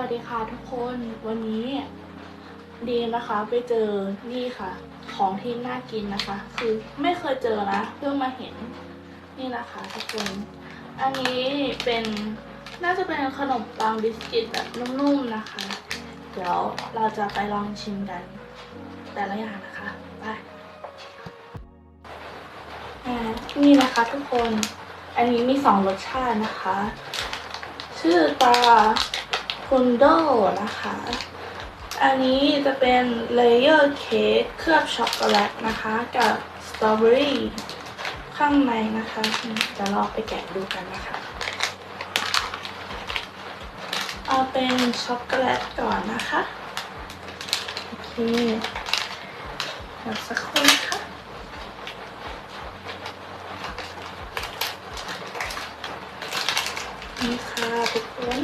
วัสดีค่ะทุกคนวันนี้ดีนะคะไปเจอนี่ค่ะ ของที่น่ากินนะคะ คือไม่เคยเจอนะเพิ่งมาเห็นนี่นะคะทุกคนอันนี้เป็นน่าจะเป็นขนมปังบิสกิตแบบนุ่มๆนะคะ เดี๋ยวเราจะไปลองชิมกัน แต่ละอย่างนะคะไปอ่านี่นะคะทุกคนอันนี้มีสองรสชาตินะคะ ชื่อตา คุนโดนะคะ อันนี้จะเป็นเลเยอร์เค้กเคลือบช็อกโกแลตนะคะ กับสตรอเบอรี่ข้างในนะคะอืมเดี๋ยวเราไปแกะดูกันนะคะ เอาเป็นช็อกโกแลตก่อนนะคะ โอเคเดี๋ยวสักครู่นะคะนี่ค่ะทุกคน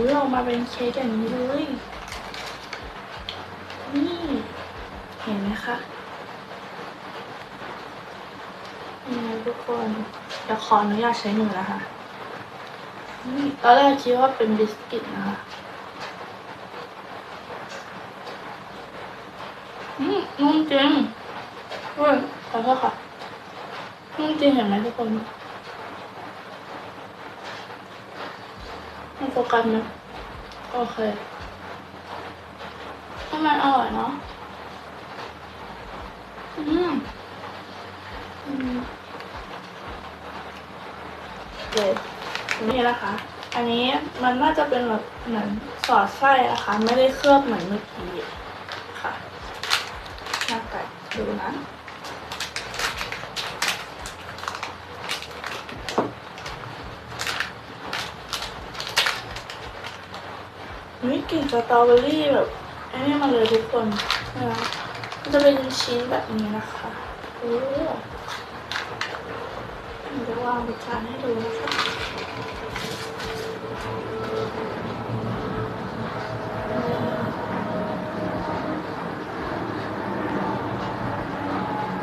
อุ้ยออกมาเป็นเค้กอย่างนี้เลย นี่ เห็นไหมคะนี่ทุกคนเดี๋ยวขออนุญาตใช้มือนะคะ นี่ตอนแรกคิดว่าเป็นบิสกิตนะคะอืมนุ่มจริงเฮ้ยขอโทษค่ะนุ่มจริงเห็นไหมทุกคน มันโฟกัสไหมโอเคทำไมอร่อยเนาะอืมอืมเด็ดนี่นะคะ อันนี้มันน่าจะเป็นแบบเหมือนสอดไส้นะคะ ไม่ได้เคลือบเหมือนเมื่อกี้ค่ะน่าไก่ดูนะ นี่ กลิ่นสตรอเบอรี่แบบไอ้นนี้มาเลยทุกคนนะคะมันจะเป็นชิ้นแบบนี้นะคะโอ้เดี๋ยววางบนจานให้ดูนะคะ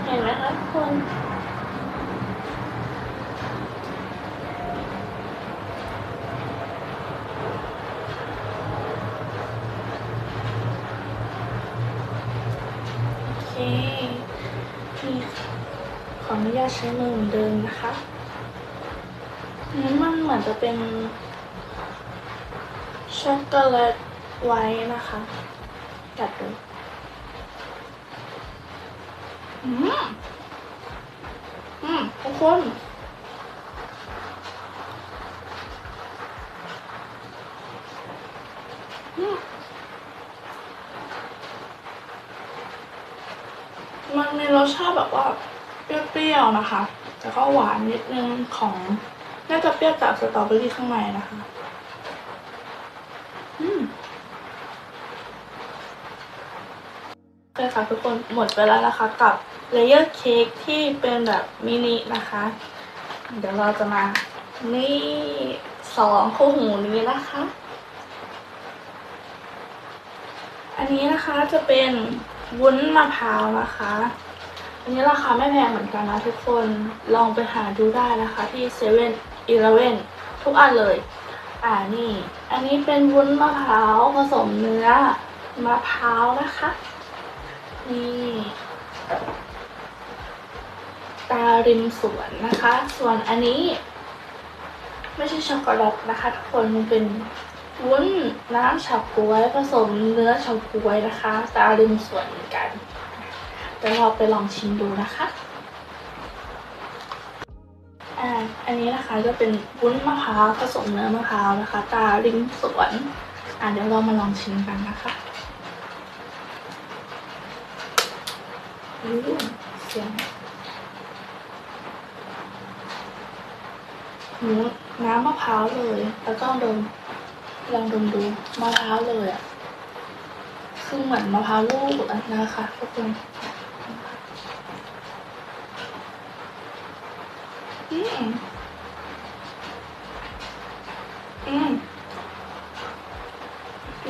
เห็นไหมคะทุกคน โอเคนี่ค่ะขออนุญาต ใช้มือเหมือนเดิมนะคะอันนี้มันเหมือนจะเป็นช็อกโกแลตไว้นะคะกัดดูอืมอืมทุกคนมันมีรสชาติแบบว่า รี้ยวนะคะ แต่ก็หวานนิดนึงของน่าจะเปรี้ยวจากสตรอเบอรี่ข้างในนะคะ อืมโอเคค่ะทุกคนหมดไปแล้วนะคะ กับเลเยอร์เค้กที่เป็นแบบมินินะคะ เดี๋ยวเราจะมา นี่สองคู่หูนี้นะคะ อันนี้นะคะจะเป็นวุ้นมะพร้าวนะคะ อันนี้ราคาไม่แพงเหมือนกันนะทุกคนลองไปหาดูได้นะคะที่เซเว่นอีเลเว่นทุกอันเลย อ่านี่ อันนี้เป็นวุ้นมะพร้าวผสมเนื้อมะพร้าวนะคะ นี่ตาริมสวนนะคะ ส่วนอันนี้ ไม่ใช่ช็อกโกแลตนะคะทุกคนมันเป็นวุ้นน้ำฉาก๊วยผสมเนื้อฉาก๊วยนะคะ ตาริมสวนเหมือนกัน เดี๋ยวเราไปลองชิมดูนะคะอ่าอันนี้นะคะจะเป็นวุ้นมะพร้าวผสมเนื้อมะพร้าวนะคะตาริมสวนอ่าเดี๋ยวเรามาลองชิมกันนะคะอู้เสียงหูน้ำมะพร้าวเลย แล้วก็ดมลองดมดูมะพร้าวเลยอะ คือเหมือนมะพร้าวลูกนะคะทุกคน อืมอืม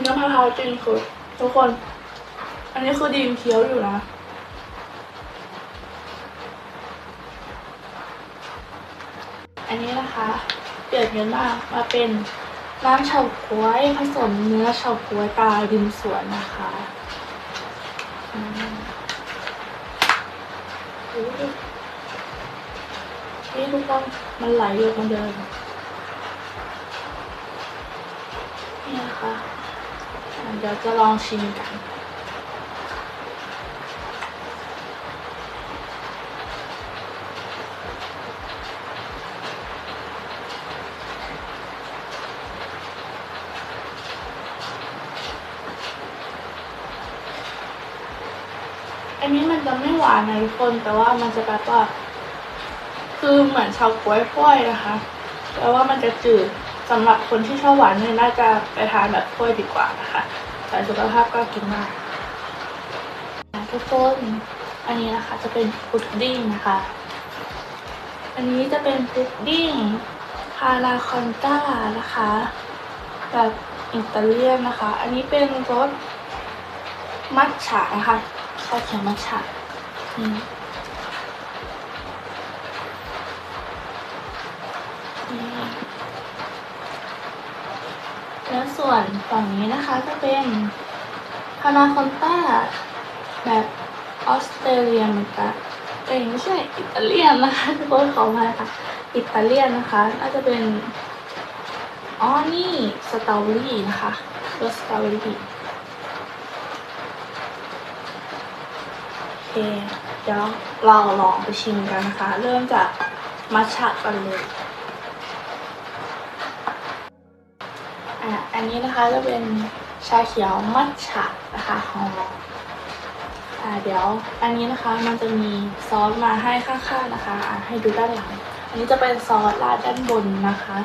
น้ำมะพร้าวจริงคือทุกคน อันนี้คือดีมเคี้ยวอยู่นะอันนี้นะคะเปลี่ยนเงินมากมาเป็นน้ำเฉาก๊วยผสมเนื้อเฉาก๊วยปลาริมสวนนะคะอืม นี่ทุกคนมันไหลอยู่เหมือนเดิมนี่นะคะอะเดี๋ยวจะลองชิมกันอันนี้มันจะไม่หวานนะทุกคนแต่ว่ามันจะแบบว่า คือเหมือนชาวกล้วยกล้วยนะคะแต่ว่ามันจะจืดสำหรับคนที่ชอบหวานเนี่ยน่าจะไปทานแบบกล้วยดีกว่านะคะแต่สุขภาพก็กินได้อะทุกคนอันนี้นะคะจะเป็นพุดดิ้งนะคะ อันนี้จะเป็นพุดดิ้งพาราคอนต้านะคะแบบอิตาเลียนนะคะ อันนี้เป็นรสมัทฉะนะคะชาเขียวมัทฉะอืมนี่ แล้วส่วนฝั่งนี้นะคะจะเป็นพานาคอนต้าแบบออสเตรเลียเหมือนกันเอ้ยไม่ใช่อิตาเลียนนะคะทุกคนขอมาค่ะ อิตาเลียนนะคะน่าจะเป็นอ๋อนี่สตรอเบอรี่นะคะรสสตรอเบอรี่โอเคเดี๋ยวเราลองไปชิมกันนะคะ เริ่มจากมัทฉะกันเลย อันนี้นะคะจะเป็นชาเขียวมัทฉะนะคะของเราอ่าเดี๋ยวอันนี้นะคะมันจะมีซอสมาให้ข้างๆนะคะะให้ดูด้านหลัง อันนี้จะเป็นซอสราดด้านบนนะคะ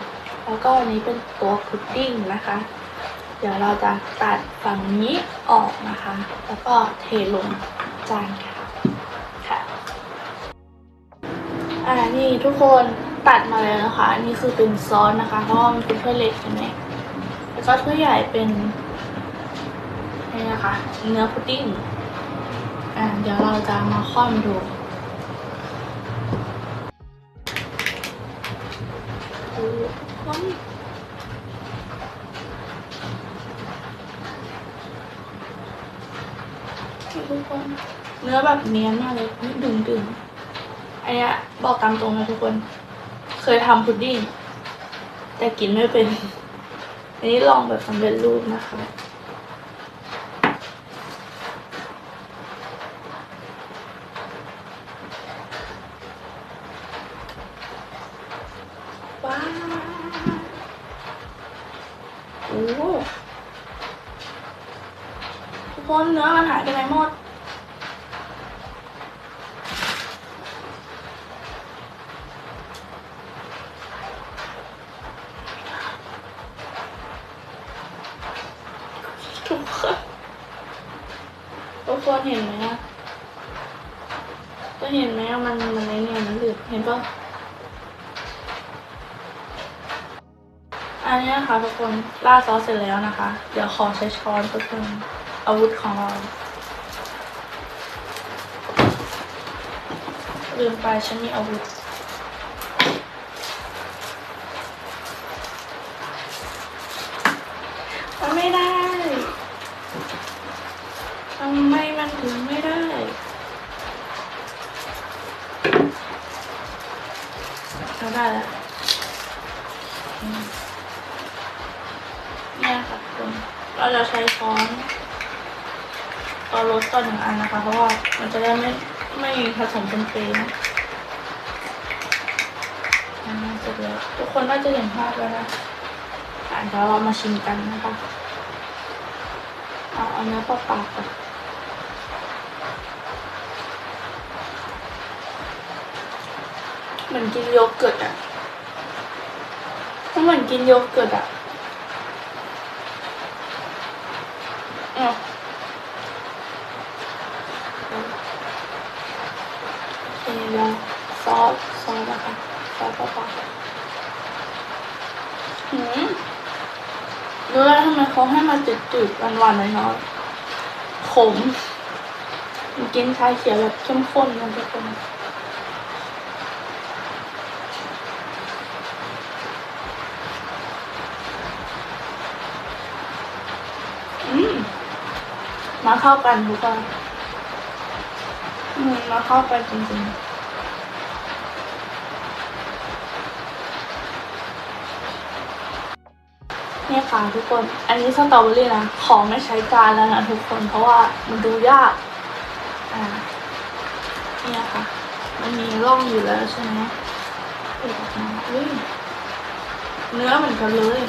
แล้วก็อันนี้เป็นตัวพุดดิ้งนะคะ เดี๋ยวเราจะตัดฝั่งนี้ออกนะคะ แล้วก็เทลงจานค่ะค่ะอ่านี่ทุกคนตัดมาเลยนะคะอันนี้คือเป็นซอสนะคะเพราะว่ามันเป็นถ้วยเล็กใช่ไหม ก็ถ้วยใหญ่เป็นนี่นะคะเนื้อพุดดิ้งอ่าเดี๋ยวเราจะมาคว่ำดูคว่ำทุกคนเนื้อแบบเนียนมากเลยนี่ดึงดึงอันเนี้ยบอกตามตรงนะทุกคน เคยทำพุดดิ้งแต่กินไม่เป็น อันนี้ลองแบบสำเร็จรูปนะคะว้าวโอ้โหทุกคนเนื้อมันหายไปไหนหมด ทุกคนทุกคนเห็นไหมอะก็เห็นไหมอะมันมันในเนี่ยมันหลืดเห็นปะ อันนี้นะคะทุกคน ราดซอสเสร็จแล้วนะคะ เดี๋ยวขอใช้ช้อนเพื่อเป็นอาวุธของเราลืมไปฉันมีอาวุธมันไม่ได้ทำไมมันถึงไม่ได้เราได้แล้วอืม เนี่ยค่ะทุกคนเราจะใช้ช้อนต่อ รสต่อหนึ่งอันนะคะ เพราะว่ามันจะได้ไม่ไม่ผสมเป็นเปนอันนั้นเสร็จแล้วทุกคนน่าจะเห็นภาพแล้วนะเดี๋ยวเรามาชิมกันนะคะเอาเอาเนื้อเปล่าๆก่อนเหมือนกินโยเกิร์ตอะมันเหมือนกินโยเกิร์ตอะอะ ปะหืมรู้แล้วทำไมเขาให้มาจืดจืดวานหวานน้อยๆขมมันกินชาเขียวแบบเข้มข้นมันจะเป็นมาเข้ากันทุกคนมาเข้ากันจริงๆ นี่ยค่ะทุกคน อันนี้สตรอเบอรี่นะ ของไม่ใช้จานแล้วนะทุกคน เพราะว่ามันดูยาก อ่า เนี่ยค่ะ มันมีร่องอยู่แล้วใช่ไหมเอกมาอุ้ยเนื้อเหมือนกันเลย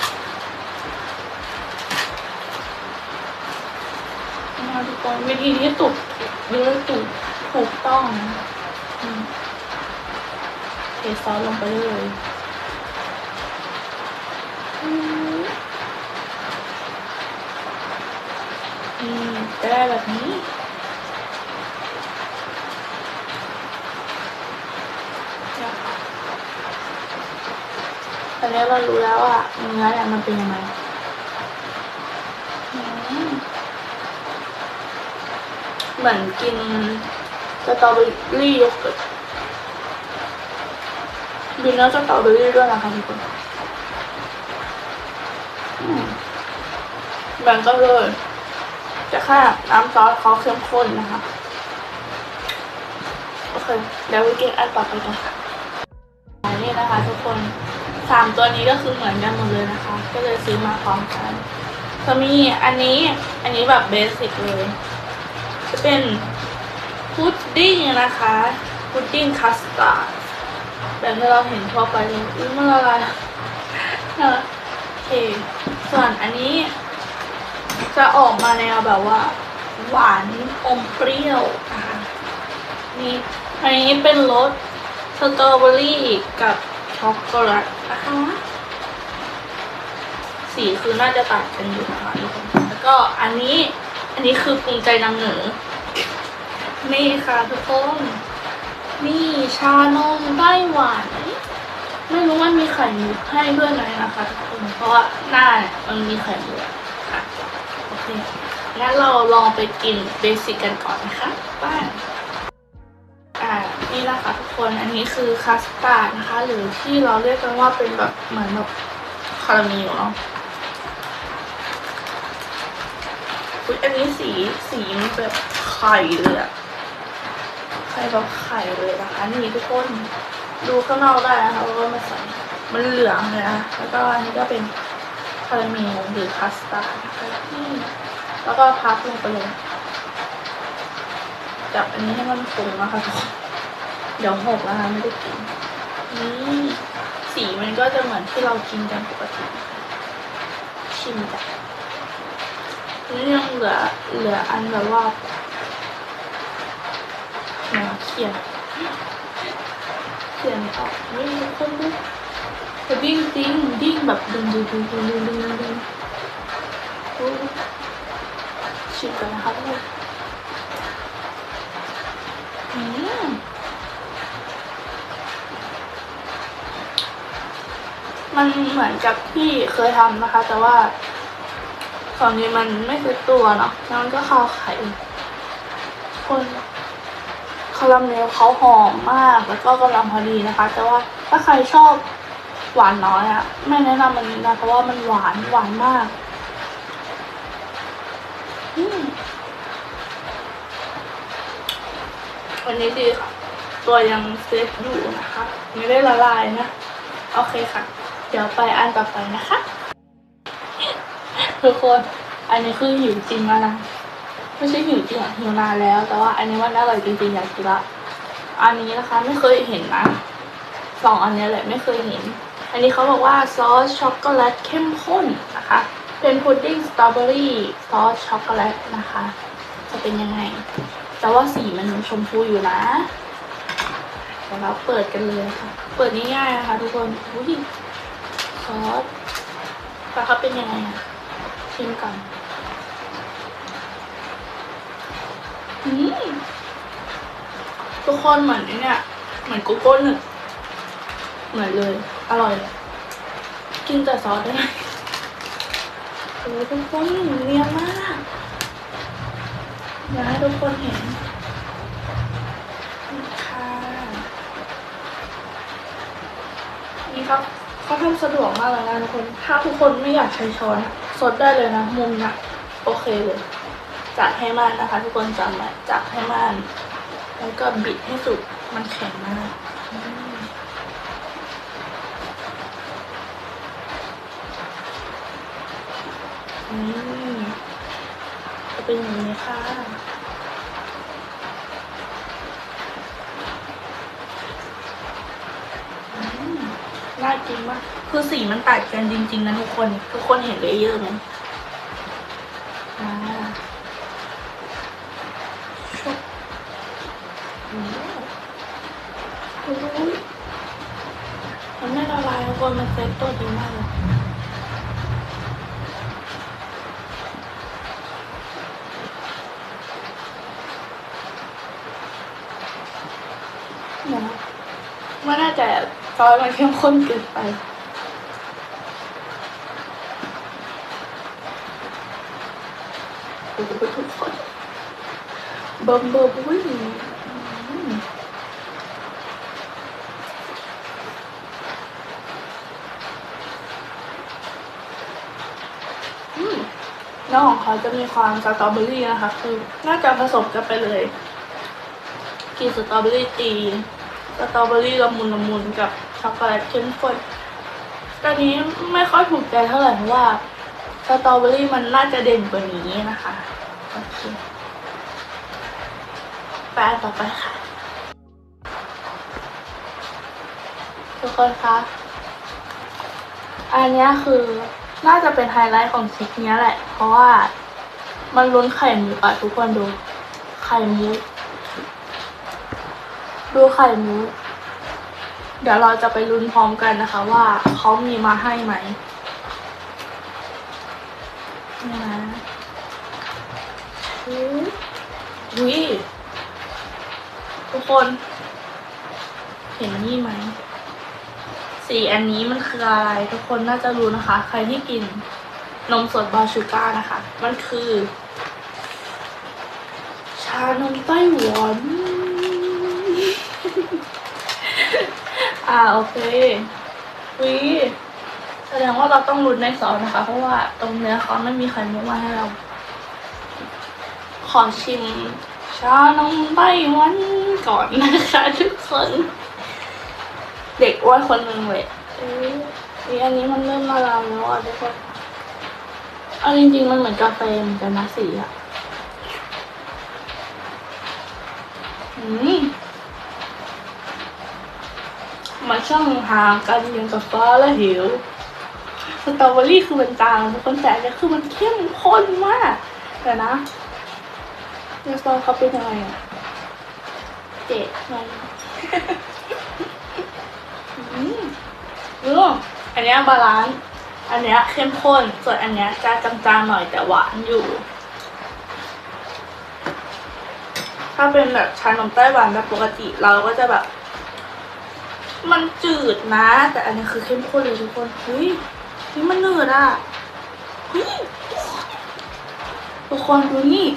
นะคะทุกคนวิธีนี้ตุกเนื้อตุกถูกต้องนะเทซอสลงไปเลยอืม อืมจะได้แบบนี้เนี่ยค่ะตอนนี้เรารู้แล้วว่าเนื้อเนี่ยมันเป็นยังไงอืมเหมือนกินสตรอเบอรี่โยเกิร์ตมีเนื้อสตรอเบอรี่ด้วยนะคะทุกคนอืมแบ่งกันเลย แต่แค่น้ำซอสเขาเข้มข้นนะคะ โอเค เดี๋ยวไปกิอันต่อไปกันนนี้นะคะทุกคนสามตัวนี้ก็คือเหมือนกันหมดเลยนะคะ ก็เลยซื้อมาพร้อมกันจะมีอันนี้ อันนี้แบบเบสิกเลยจะเป็นพุดดิ้งนะคะพุดดิ้งคัสตาร์ดแบบที่เราเห็นทั่วไปเลยอุ้ยมันละลายนะโอเคส่วนอันนี้ จะออกมาแนวแบบว่า หวานอมเปรี้ยวนะคะนี่อันนี้เป็นรสสตรอเบอรี่กับช็อกโกแลตนะคะสีคือน่าจะต่างกันอยู่นะคะทุกคนแล้วก็อันนี้อันนี้คือภูมิใจนำเหนือนี่ค่ะทุกคนนี่ชานมไต้หวันไม่รู้ว่ามีไข่มุกให้ด้วยไหมนะคะทุกคนเพราะว่าหน้ามันมีไข่มุก งั้นเราลองไปกินเบสิกกันก่อนนะคะป้าอ่านี่นะคะทุกคนอันนี้คือคัสตาร์ดนะคะ หรือที่เราเรียกกันว่าเป็นแบบเหมือนแบบคาราเมลเนาะอุ๊ยอันนี้สีสีมันแบบไข่เลยอะไข่แบบไข่เลยนะคะ นี่ทุกคนดูข้างนอกได้นะคะว่ามันใสมันเหลืองเลยนะแล้วก็อันนี้ก็เป็น คาราเมลหรือคัสตาร์ดนะคะนี่แล้วก็พับลงไปเลยจับอันนี้ให้มันฟูนะคะทุกคนเดี๋ยวหกนะคะไม่ได้กินนี่สีมันก็จะเหมือนที่เรากินกันปกติ ชิมกันนี่ยังเหลือเหลืออันแบบว่าเขียนเขียนต่ออกนี่ทุกคนดู ก็ดิ้งดิ้งวิ่งแบบดึงดึงดึงดึงดึงดึงดึงโอ้ชิบไปนะครับเลยอืมมันเหมือนกับที่เคยทำนะคะ แต่ว่าของนี้มันไม่คือตัวเนาะแล้วมันก็คาวไข่คนคาราเมลเขาหอมมากแล้วก็กำลังพอดีนะคะ แต่ว่าถ้าใครชอบ หวานน้อยอะไม่แนะนำมันนี้นะเพราะว่ามันหวานหวานมากอืมวันนี้ดีค่ะ ตัวยังเซฟอยู่นะคะ ไม่ได้ละลายนะ โอเคค่ะ เดี๋ยวไปอันต่อไปนะคะ ทุกคน อันนี้คือหิวจริงแล้วนะ ไม่ใช่หิวจริงหิวนานแล้ว แต่ว่าอันนี้มันอร่อยจริงๆอยากกินละ อันนี้นะคะไม่เคยเห็นนะสองอันนี้แหละไม่เคยเห็น อันนี้เขาบอกว่าซอสช็อกโกแลตเข้มข้นนะคะ เป็นพุดดิ้งสตรอเบอรี่ซอสช็อกโกแลตนะคะ จะเป็นยังไง แต่ว่าสีมันชมพูอยู่นะเดี๋ยวเราเปิดกันเลยค่ะ เปิดง่ายๆนะคะทุกคนอุ้ยซอสแต่เขาเป็นยังไงอะชิมก่อนอืมทุกคนเหมือนเนี่ย เหมือนโกโก้หนึ่งเหมือนเลย อร่อย กินแต่ซอสได้ไหมโอ้ยทุกคนเนียนมากอยากให้ทุกคนเห็นนี่ค่ะนี่ครับเขาทำสะดวกมากเลยนะทุกคน ถ้าทุกคนไม่อยากใช้ช้อนสดได้เลยนะมุมนะโอเคเลยจับให้มันนะคะ ทุกคนจำไว้จับให้มันแล้วก็บิดให้สุดมันแข็งมาก จะเป็นอย่างนี้ค่ะ น่ากินมาก คือสีมันตัดกันจริง ๆ นะทุกคน ทุกคนเห็นเลเยอร์ไหมอ่าชุบอืมโอ้ยมันไม่ละลายทุกคนมันเซ็ตตัวดีมากเลย นะไม่น่าจะซอสมันเข้มข้นเกินไปโอ้โหทุกคนเบิ่มเบิ่มอุ้ยอืมอืมแล้วของเขาจะมีความสตรอเบอรี่นะคะ คือน่าจะผสมกันไปเลย กินสตรอเบอรี่ตีสตรอเบอรี่ละมุนละมุนกับช็อกโกแลตเข้มข้นตอนนี้ไม่ค่อยถูกใจเท่าไหร่เพราะว่าสตรอเบอรี่มันน่าจะเด่นกว่านี้นะคะโอเคไปอันต่อไปค่ะ ทุกคนคะอันนี้คือน่าจะเป็นไฮไลท์ของคลิปนี้แหละ เพราะว่ามันลุ้นไข่มุกอะทุกคนดู ไข่มุก ดูไข่มุกเดี๋ยวเราจะไปลุ้นพร้อมกันนะคะ ว่าเขามีมาให้ไหมนะอุ๊ยอุ๊ยทุกคน เห็นนี่ไหม สีอันนี้มันคืออะไร ทุกคนน่าจะรู้นะคะ ใครที่กินนมสดบาชูการ์นะคะ มันคือ ชานมไต้หวัน อ่าโอเควิแสดงว่าเราต้องลุ้นในซอสนะคะ เพราะว่าตรงเนื้อเขาไม่มีไข่มุกมาให้เรา ขอชิมชานมไต้หวันก่อนนะคะทุกคน เด็กอ้วนคนหนึ่งเลยเอ้ยนี่อันนี้มันเริ่มละลายแล้วอะทุกคนเอาจริงๆมันเหมือนกาแฟเหมือนกันนะสีอะอืม มันช่างห่างกันอย่างกับฟ้าและเหวสตรอเบอรี่คือมันจางทุกคนแต่อันเนี้ยคือมันเข้มข้นมากแต่นะเนื้อซอสเขาเป็นยังไงอะเจ็ดมันอืมเอออันเนี้ยบาลานซ์อันเนี้ยเข้มข้น ส่วนอันเนี้ยจะจางๆหน่อยแต่หวานอยู่ ถ้าเป็นแบบชานมไต้หวันแบบปกติเราก็จะแบบ มันจืดนะ แต่อันนี้คือเข้มข้นเลยทุกคนเฮ้ยนี่มันเนืดอะเฮ้ยทุกคนดูนี่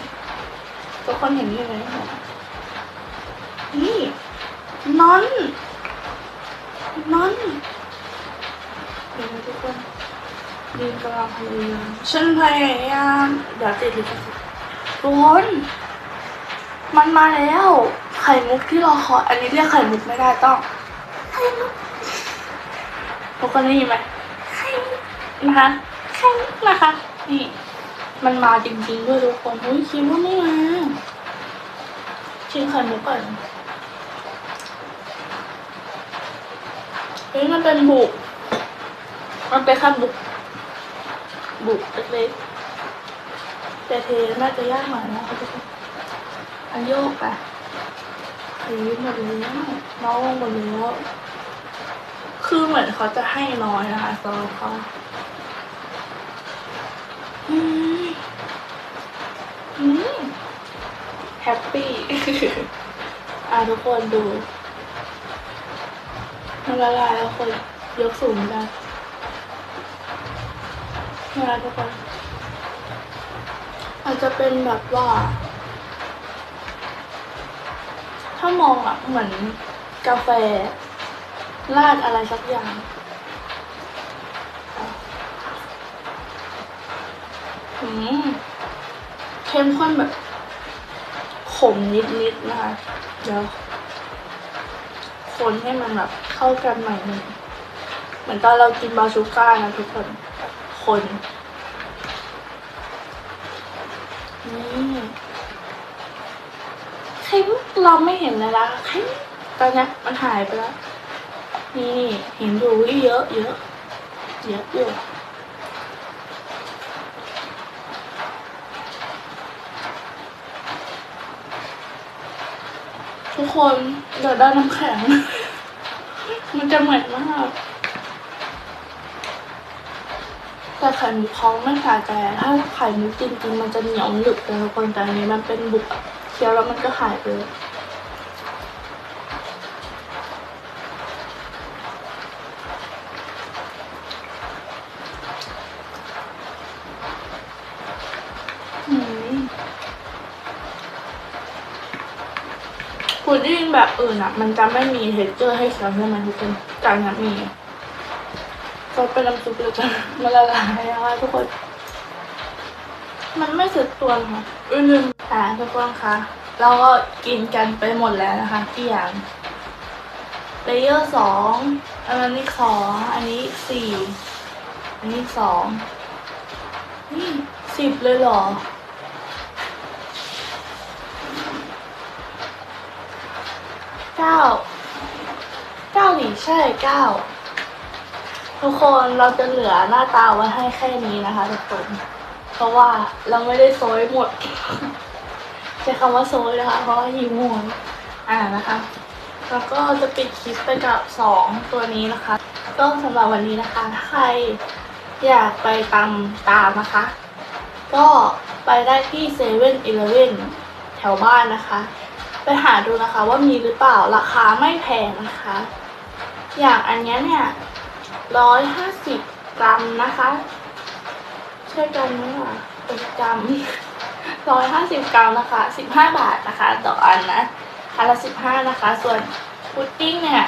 ทุกคนเห็นนี่ไหมนี่นอนนอนเดี๋ยวนะทุกคนดีกำลังพยายามฉันพยายามเดี๋ยวติดลิขสิทธิ์ทุกคนมันมาแล้ว ไข่มุกที่รอคอยอันนี้เรียกไข่มุกไม่ได้ต้อง ทุกคนได้ยินไหมไข่นะคะไข่นะคะ นี่ มันมาจริงๆด้วยทุกคนเฮ้ยคิดว่าไม่มาชิมไข่มุกก่อนเฮ้ยมันเป็นบุก มันเป็นแค่บุก บุกเล็กๆแต่เทน่าจะยากหน่อยนะคะทุกคนอันโยกอะถือหมดแล้วน้องหมดแล้ว คือเหมือนเขาจะให้น้อยนะคะสำหรับเขาอืมอืมแฮปปี้อะทุกคนดูมันละลายแล้วคนยกสูงได้นะทุกคนอาจจะเป็นแบบว่า ถ้ามองอะเหมือนกาแฟ ราดอะไรสักอย่าง อืมเข้มข้นแบบ ขมนิดๆนะคะ เดี๋ยว คนให้มันแบบเข้ากันใหม่หนึ่งเหมือนตอนเรากินบาชูก้านะทุกคน คนนี่เค้กเราไม่เห็นเลยละเค้กตอนนี้มันหายไปแล้ว นี่เห็นดูเยอะเยอะเยอะอยู่ทุกคนเดี๋ยวได้น้ำแข็ง มันจะเหมือนมากแต่ไข่มุกเขาไม่สาใจอะถ้าไข่มุกจริงๆมันจะเหนียวหนึบเลยทุกคนแต่อันนี้มันเป็นบุกเคี้ยวแล้วมันก็หายไปเลยอืม พุดดิ้งแบบอื่นอะ มันจะไม่มีเท็กเจอร์ให้เคี้ยวใช่ไหมทุกคนแต่อันเนี้ยมีก็เป็นน้ำซุปเลยจ้ะมันละลายนะคะทุกคน มันไม่สุดตัวนะคะอืมอ่าทุกคนคะเราก็กินกันไปหมดแล้วนะคะที่อย่างเลเยอร์สองอันนี้สองอันนี้สี่อันนี้สองนี่สิบเลยเหรอ เก้าเก้าหนิใช่เก้าทุกคนเราจะเหลือหน้าตาไว้ให้แค่นี้นะคะทุกคนเพราะว่าเราไม่ได้โซยหมดใช้คำว่าโซยนะคะ เพราะว่าหิวโหยอ่านะคะแล้วก็จะปิดคลิปไปกับสองตัวนี้นะคะ ก็สำหรับวันนี้นะคะถ้าใครอยากไปตามตามนะคะ ก็ไปได้ที่เซเว่นอีเลเว่นแถวบ้านนะคะ ไปหาดูนะคะว่ามีหรือเปล่าราคาไม่แพงนะคะ อย่างอันเนี้ยเนี่ยร้อยห้าสิบกรัมนะคะใช่กรัมไหมอะเป็นกรัมร้อยห้าสิบกรัมนะคะสิบห้าบาทนะคะต่ออันนะอันละสิบห้านะคะ ส่วนพุดดิ้งเนี่ย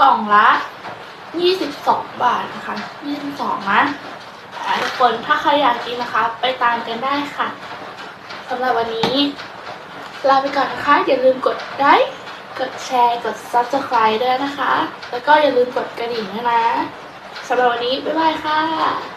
กล่องละยี่สิบสองบาทนะคะยี่สิบสองนะอ่าทุกคนถ้าใครอยากกินนะคะ ไปตามกันได้ค่ะสำหรับวันนี้ ลาไปก่อนนะคะ อย่าลืมกดไลค์กดแชร์ กด subscribe ด้วยนะคะ แล้วก็อย่าลืมกดกระดิ่งด้วยนะสำหรับวันนี้ บ๊ายบายค่ะ